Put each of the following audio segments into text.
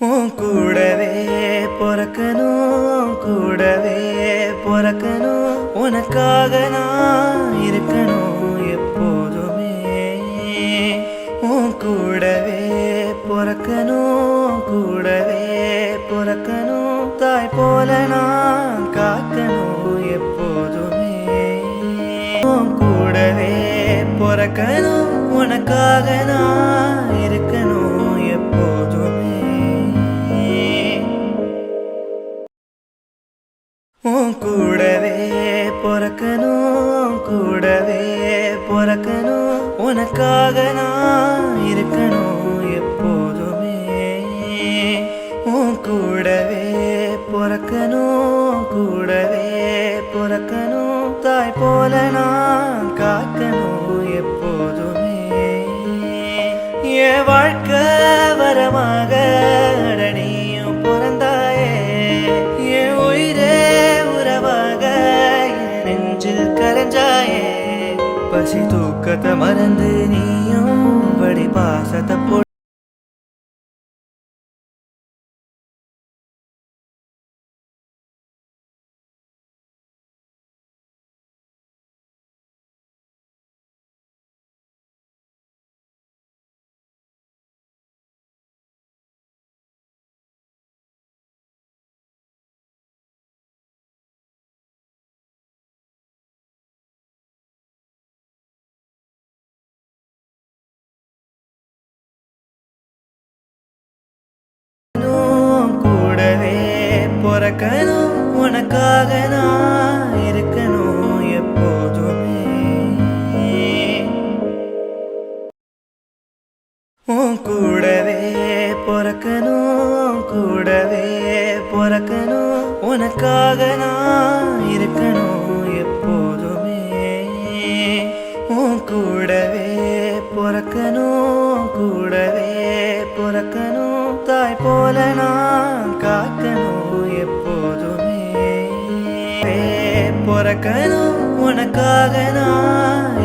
உன் கூடவே பிறக்கணும் கூடவே பிறக்கணும். உனக்காக நான் இருக்கணும் எப்போதுமே. உன் கூடவே பிறக்கணும் கூடவே பிறக்கணும். தாய் போல நான் காக்கணும் எப்போதுமே. உன் கூடவே பிறக்கணும் உனக்காக நான் உன் கூடவே பிறக்கணும் கூடவே பிறக்கணும். உனக்காக நான் இருக்கணும் எப்போதுமே. உன் கூடவே பிறக்கணும் கூடவே பிறக்கணும். தாய் போல நான் காக்கணும் எப்போதுமே. என் வாழ்க்கை வரமாக நெஞ்சில் பசி தூக்கத்தை மறந்து நீயும் வடி பாசத்தை பிறக்கணும் கூடவே பிறக்கணும். உனக்காக நான் இருக்கணும் எப்போதுமே. உன் கூடவே பிறக்கணும் கூடவே பிறக்கணும். தாய் போல நான் காக்கணும் எப்போதுமே. பிறக்கணும் உனக்காக நான்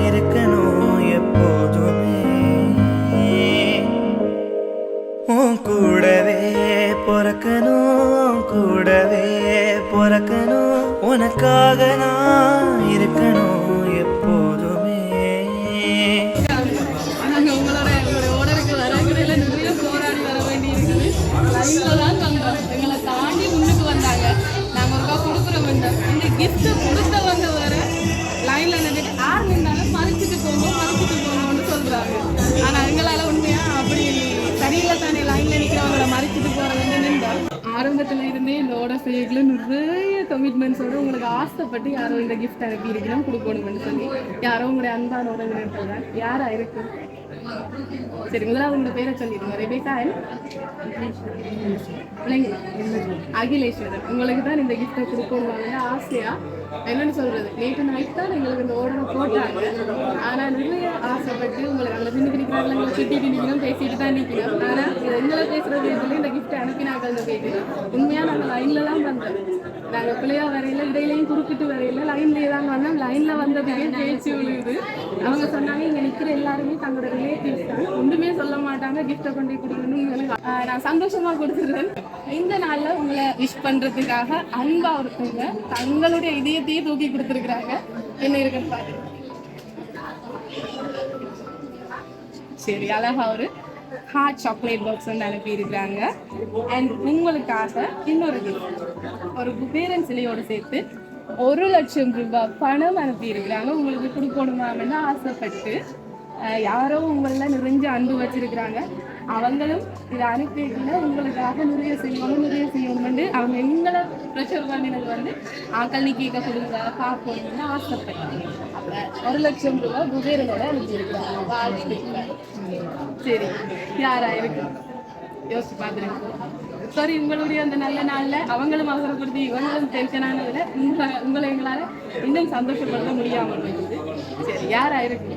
உனக்காக நான் இருக்கணும் எப்போதுமே. நாங்கள் உங்களோட எங்களுடைய ஓடருக்கு வரங்கிறதுல நிறைய போராடி வர வேண்டி இருக்குது லைனில் தான் வந்தோம் எங்களை தாண்டி முன்னுக்கு வந்தாங்க. நாங்கள் ஒருக்கா கொடுக்குறோம் இந்த இந்த கிஃப்ட்டை கொடுத்தவங்க வர லைனில் நின்றுட்டு யார் நின்றாலும் மறிச்சிட்டு போங்க மறைச்சிட்டு போங்கன்னு சொல்கிறாங்க ஆனால் எங்களால் உண்மையாக அப்படி சரியில்லை தானே லைனில் நிற்கிறவங்கள மறைச்சிட்டு போகிறவங்க நின்றோம். ஆரம்பத்தில் இருந்தே இந்த ஓட செய்யக்குள்ள நிறைய கமிட்மெண்ட்ஸோட உங்களுக்கு ஆசைப்பட்டு யாரோ இந்த கிஃப்ட் அனுப்பி இருக்கணும் கொடுக்கணும்னு சொல்லி. யாரோ உங்களுடைய அன்பான உறவினர்கள் தான் யாரா இருக்கு? சரி முதலாவது உங்களோட பேரை சொல்லிடுங்க. ரெபேக்கா பிள்ளைங்க அகிலேஸ்வரன். உங்களுக்கு தான் இந்த கிஃப்ட்டை கொடுக்கணுவாங்க ஆசையா? என்னன்னு சொல்றது? நேற்று நைட் தான் எங்களுக்கு இந்த ஓடரை போட்டாங்க. ஆனா நிறைய ஆசைப்பட்டு உங்களுக்கு அங்கே பின்னு பிடிக்கிறாங்க எங்களை சுட்டிட்டு நிற்கணும் பேசிட்டு தான் நிற்கணும் ஆனா எங்களை பேசுறது சொல்லி இந்த கிஃப்ட்டை அனுப்பினாங்க அந்த பேரு உண்மையா நாங்கள் லைன்ல தான் வந்தோம். நாங்கள் பிள்ளையா வரையில இடையிலையும் குறுக்கிட்டு வரையில லைன்லேயே தான் வந்தோம். லைன்ல வந்ததுக்கே பேச்சு விழுகுது அவங்க சொன்னாங்க இங்க நிக்கிற எல்லாருமே தங்களோட ரிலேட்டிவ்ஸ் தான் ஒன்றுமே சொல்ல மாட்டாங்க கிஃப்டை கொண்டு கொடுக்கணும்னு எனக்கு நான் சந்தோஷமா கொடுத்துருவேன். இந்த நாள்ல உங்களை விஷ் பண்றதுக்காக அன்பா ஒருத்தவங்க தங்களுடைய இதயத்தையே தூக்கி கொடுத்துருக்குறாங்க. என்ன இருக்குன்னு பாரு சரி அழகா ஒரு ஹாட் சாக்லேட் பாக்ஸ் வந்து அனுப்பியிருக்கிறாங்க அண்ட் உங்களுக்காக இன்னொரு ஒரு குபேரன் சிலையோடு சேர்த்து ஒரு லட்சம் ரூபாய் பணம் அனுப்பியிருக்கிறாங்க உங்களுக்கு கொடுக்கணுமான்னு ஆசைப்பட்டு யாரோ உங்களில் நிறைஞ்ச அன்பு வச்சிருக்கிறாங்க. அவங்களும் இதை அனுப்பி உங்களுக்காக நிறைய செய்யணும் நிறைய செய்யணும்னு அவங்க எங்களை ப்ரெஷர் பண்ணினது வந்து ஆக்கள் கேட்க கொடுங்க பார்க்கணும்னு ஆசைப்பட்டாங்க ஒரு லட்சம் ரூபாய் குபேரனோட அனுப்பியிருக்கிறாங்க. சரி யாரா இருக்கு யோசிச்சு பார்த்துருக்கோம் சாரி உங்களுடைய அந்த நல்ல நாள்ல அவங்களும் அவசரப்படுத்தி இவங்களும் டென்ஷன் உங்களை உங்களை எங்களால இன்னும் சந்தோஷப்படுத்த முடியாமல் போயிடுது. சரி யாரா இருக்கு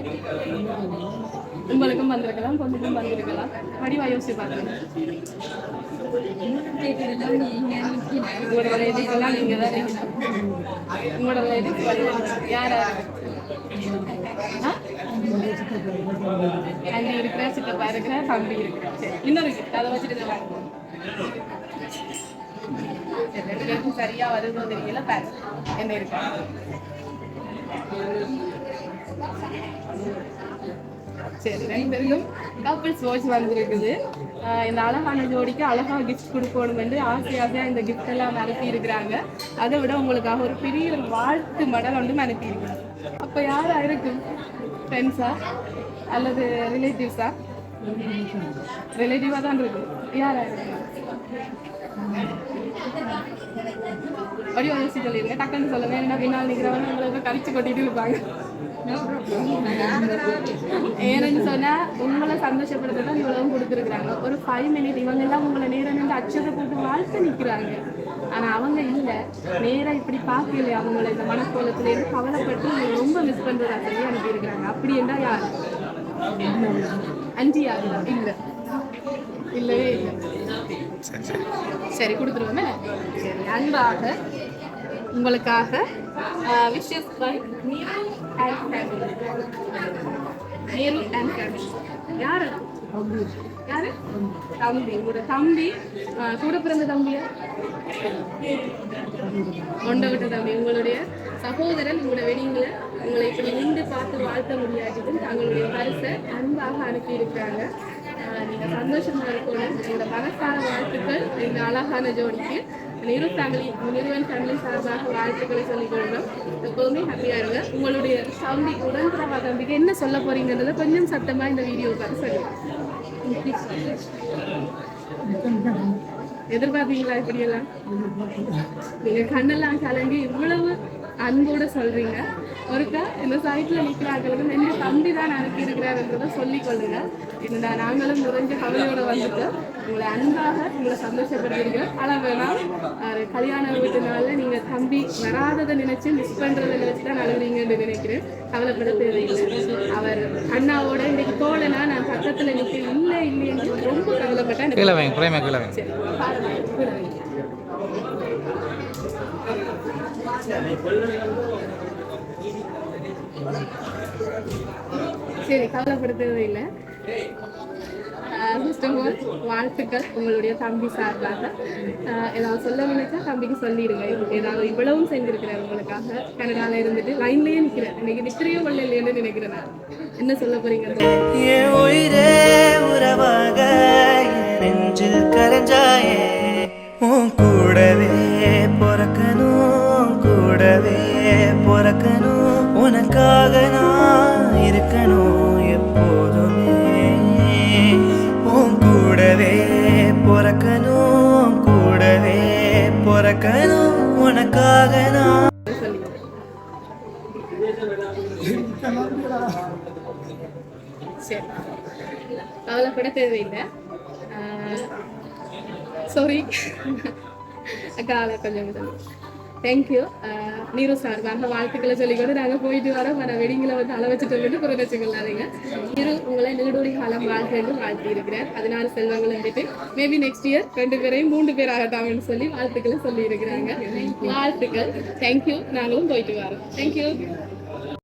உங்களுக்கும் வந்திருக்கலாம் பொண்ணுக்கும் வந்திருக்கலாம். வடிவா யோசிச்சு பாருங்க. உங்களோட ரிலேட்டிவ்ஸ் எல்லாம் நீங்க தான் உங்களோட ரிலேட்டிவ்ஸ் யாரா? இருக்கு? இருக்கிற சித்தப்பா இருக்கிற தம்பி இருக்கிற சரி இன்னொரு அதை வச்சுட்டு இதை சரியா தெரியல என்ன இருக்கு சரி ரெண்டு பேருக்கும் கப்பிள்ஸ் வாட்ச் வந்திருக்குது இந்த அழகான ஜோடிக்கு அழகா கிஃப்ட் கொடுக்கணும் என்று ஆசை ஆசையா இந்த கிஃப்ட் எல்லாம் அனுப்பி இருக்கிறாங்க அதை விட உங்களுக்காக ஒரு பெரிய ஒரு வாழ்த்து மடல் வந்து அனுப்பி இருக்கிறாங்க அப்ப யாரா இருக்கும் ஃப்ரெண்ட்ஸா அல்லது ரிலேட்டிவ்ஸா ரிலேட்டிவா தான் இருக்கு யாரா இருக்கு ஒரு யோசிச்சு சொல்லிருங்க டக்குன்னு சொல்லுங்க. என்ன பின்னால் நிற்கிறவங்க உங்களுக்கு கழிச்சு கொட்டிட்டு இருப்பாங்க. ஏன்னு சொன்னா உங்களை சந்தோஷப்படுத்த தான் இவ்வளவும் கொடுத்துருக்குறாங்க. ஒரு ஃபைவ் மினிட் இவங்க எல்லாம் உங்களை நேரம் நின்று அச்சத்தை போட்டு வாழ்த்து நிற்கிறாங்க ஆனா அவங்க இல்ல. நேரா இப்படி பார்க்கல அவங்கள இந்த மனக்கோலத்துல இருந்து கவலைப்பட்டு ரொம்ப மிஸ் பண்றதா சொல்லி அனுப்பியிருக்கிறாங்க. அப்படி என்றா யார்? அஞ்சி யாரு இல்ல. இல்லவே இல்லை. சரி கொடுத்துருவோமே. சரி அன்பாக உங்களுக்காக wishes by Neeru and family Neeru and family யார்? யாரு? தம்பி. உங்களோட தம்பி கூட பிறந்த தம்பியா? கொண்ட விட்ட தம்பி. உங்களுடைய சகோதரன் உங்களோட வெடிங்களை உங்களை இப்படி நின்று பார்த்து வாழ்த்த முடியாததும் தங்களுடைய பரிசை அன்பாக அனுப்பி இருக்கிறாங்க நீங்க சந்தோஷமா இருக்கணும் இந்த மனசார வாழ்த்துக்கள் இந்த அழகான ஜோடிக்கு. நிறு ஃபேமிலி நிறுவன் ஃபேமிலி சார்பாக வாழ்த்துக்களை சொல்லிக் கொள்கிறோம் எப்போதுமே ஹாப்பியாக இருங்க. உங்களுடைய தம்பி உடன்பிறவா தம்பிக்கு என்ன சொல்ல போறீங்கன்றதை கொஞ்சம் சத்தமாக இந்த வீடியோ பார்த்து சொல்லுங்க. எதிர்பார்த்தீங்களா இப்படியெல்லாம்? நீங்கள் கண்ணெல்லாம் கலங்கி இவ்வளவு அன்போட சொல்கிறீங்க ஒருக்கா இந்த சைட்ல நிக்கிறாங்களுக்கு ரெண்டு தம்பி தான் அனுப்பி இருக்கிறாருன்றதை சொல்லிக் கொள்ளுங்க. இந்த நாங்களும் நிறைஞ்ச கவலையோட வந்துட்டு உங்களை அன்பாக உங்களை சந்தோஷப்படுத்திருக்கிறோம் ஆனா வேணாம் கல்யாண வீட்டு நாள்ல நீங்க தம்பி வராததை நினைச்சு மிஸ் பண்றதை நினைச்சு தான் அழுகுறீங்கன்னு நினைக்கிறேன். கவலைப்பட தேவையில்லை அவர் அண்ணாவோட இன்னைக்கு தோழனா நான் பக்கத்துல நிக்க இல்லை இல்லைன்னு ரொம்ப கவலைப்பட்டேன் சரி பாருங்க. சரி கவலைப்படுத்துறது இல்லை. வாழ்த்துக்கள் உங்களுடைய தம்பி சார்பாக. ஏதாவது சொல்ல நினைச்சா தம்பிக்கு சொல்லிடுங்க. ஏதாவது இவ்வளவும் செஞ்சிருக்கிறேன் உங்களுக்காக கனடால இருந்துட்டு லைன்லயே நிக்கிறேன் இன்னைக்கு நிக்கிறையோ கொள்ள இல்லையன்னு நினைக்கிறேன் நான். என்ன சொல்ல போறீங்க உயிரே உறவாக நெஞ்சில் கரைஞ்சாயே. உன் கூடவே பிறக்கணும் கூடவே பிறக்கணும். உனக்காக நான் இருக்கணும் எப்போதுமே. உன் கூடவே பிறக்கணும் கூடவே பிறக்கணும் உனக்காக நான். சரி கவலைப்பட தேவையில்லை. சாரி காலை கொஞ்சம். தேங்க்யூ நீரு சார் வாங்க வாழ்த்துக்களை சொல்லிக்கொண்டு நாங்கள் போயிட்டு வரோம். வர வெடிங்களை வந்து அள வச்சுட்டு வந்துட்டு புற வச்சுக்கொள்ளாதீங்க நீரு உங்களை நீடூடி காலம் வாழ்க்கை வாழ்த்தி இருக்கிறார் அதனால செல்வங்கள் வந்துட்டு மேபி நெக்ஸ்ட் இயர் ரெண்டு பேரையும் மூன்று பேர் ஆகட்டாங்கன்னு சொல்லி வாழ்த்துக்களை சொல்லி இருக்கிறாங்க வாழ்த்துக்கள். தேங்க்யூ நாங்களும் போயிட்டு வரோம். தேங்க்யூ